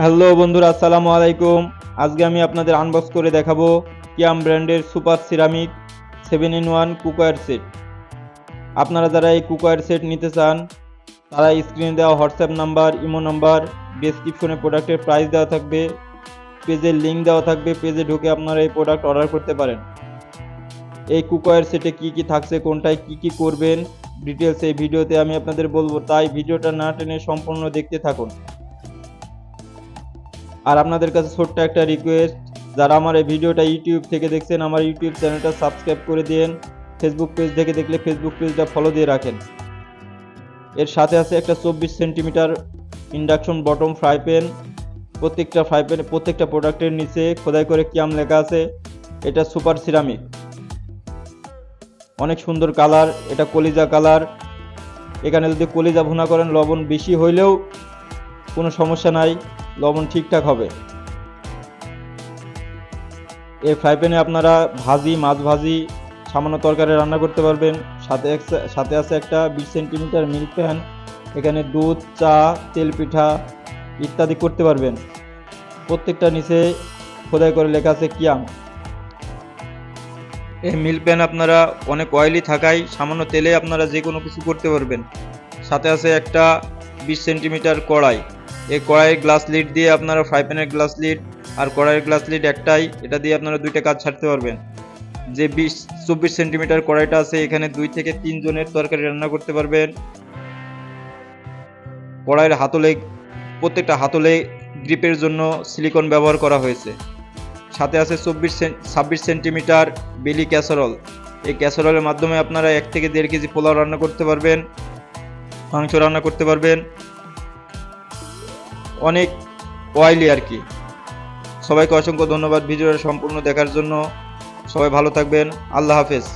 Hello বন্ধুরা, আসসালামু আলাইকুম। আজকে আমি আপনাদের আনবক্স করে দেখাবো কিয়াম ব্র্যান্ডের super ceramic seven in one cookware set আপনারা যারা এই কুকওয়্যার সেট নিতে চান, তারা স্ক্রিনে দেওয়া হোয়াটসঅ্যাপ নাম্বার ইমো নাম্বার ডেসক্রিপশনে প্রোডাক্টের প্রাইস দেওয়া থাকবে পেজের লিঙ্ক দেওয়া থাকবে পেজে ঢুকে আপনারা এই প্রোডাক্ট অর্ডার করতে পারেন। এই কুকওয়্যার সেটে কি কি থাকছে, কোনটায় কি কি করবেন ডিটেলস এই ভিডিওতে আমি আপনাদের বলব। তাই ভিডিওটা না টেনে সম্পূর্ণ দেখতে থাকুন। আর আপনাদের কাছে ছোট্ট একটা রিকোয়েস্ট যারা আমার এই ভিডিওটা ইউটিউব থেকে দেখছেন, আমার ইউটিউব চ্যানেলটা সাবস্ক্রাইব করে দিন ফেসবুক পেজ থেকে দেখলে ফেসবুক পেজটা ফলো দিয়ে রাখেন। এর সাথে আছে একটা চব্বিশ centimetre induction bottom fry pan প্রত্যেকটা ফ্রাই প্যান প্রত্যেকটা প্রোডাক্টের নিচে খোদাই করে কিয়াম লেখা আছে, এটা সুপার সিরামিক অনেক সুন্দর কালার এটা কলিজা কালার এখানে যদি কলিজা ভুনা করেন, লবণ বেশি হইলেও কোনো সমস্যা নাই। লবণ ঠিকঠাক হবে। এই ফ্রাই প্যানে আপনারা ভাজি, মাছ ভাজি, সামান্য তরকারি রান্না করতে পারবেন। সাথে সাথে আছে একটা বিশ সেন্টিমিটার মিল্ক প্যান এখানে দুধ, চা, তেল পিঠা ইত্যাদি করতে পারবেন। প্রত্যেকটা নিচে খোদাই করে লেখা আছে কিয়াম। এই মিল্ক প্যান আপনারা অনেক অয়েলি থাকায় সামান্য তেলে আপনারা যে কোনো কিছু করতে পারবেন। সাথে আছে একটা বিশ সেন্টিমিটার কড়াই। এই কড়াইয়ের গ্লাস লিড দিয়ে আপনারা ফ্রাই প্যানের গ্লাস লিড আর কড়াইয়ের গ্লাস লিড একটাই, এটা দিয়ে আপনারা দুইটা কাজ ছাড়তে পারবেন। যে বিশ, চব্বিশ সেন্টিমিটার কড়াইটা আছে, এখানে দুই থেকে তিন জনের তরকারি রান্না করতে পারবেন। কড়াইয়ের হাতলে, প্রত্যেকটা হাতলে গ্রিপের জন্য সিলিকন ব্যবহার করা হয়েছে। সাথে আছে চব্বিশ ছাব্বিশ সেন্টিমিটার বেলি ক্যাসারল। এই ক্যাসারলের মাধ্যমে আপনারা এক থেকে দেড় কেজি পোলাও রান্না করতে পারবেন। মাংস রান্না করতে পারবেন। অনেক অয়েলি আর কি। সবাইকে অসংখ্য ধন্যবাদ ভিডিওটা সম্পূর্ণ দেখার জন্য। সবাই ভালো থাকবেন। আল্লাহ হাফেজ।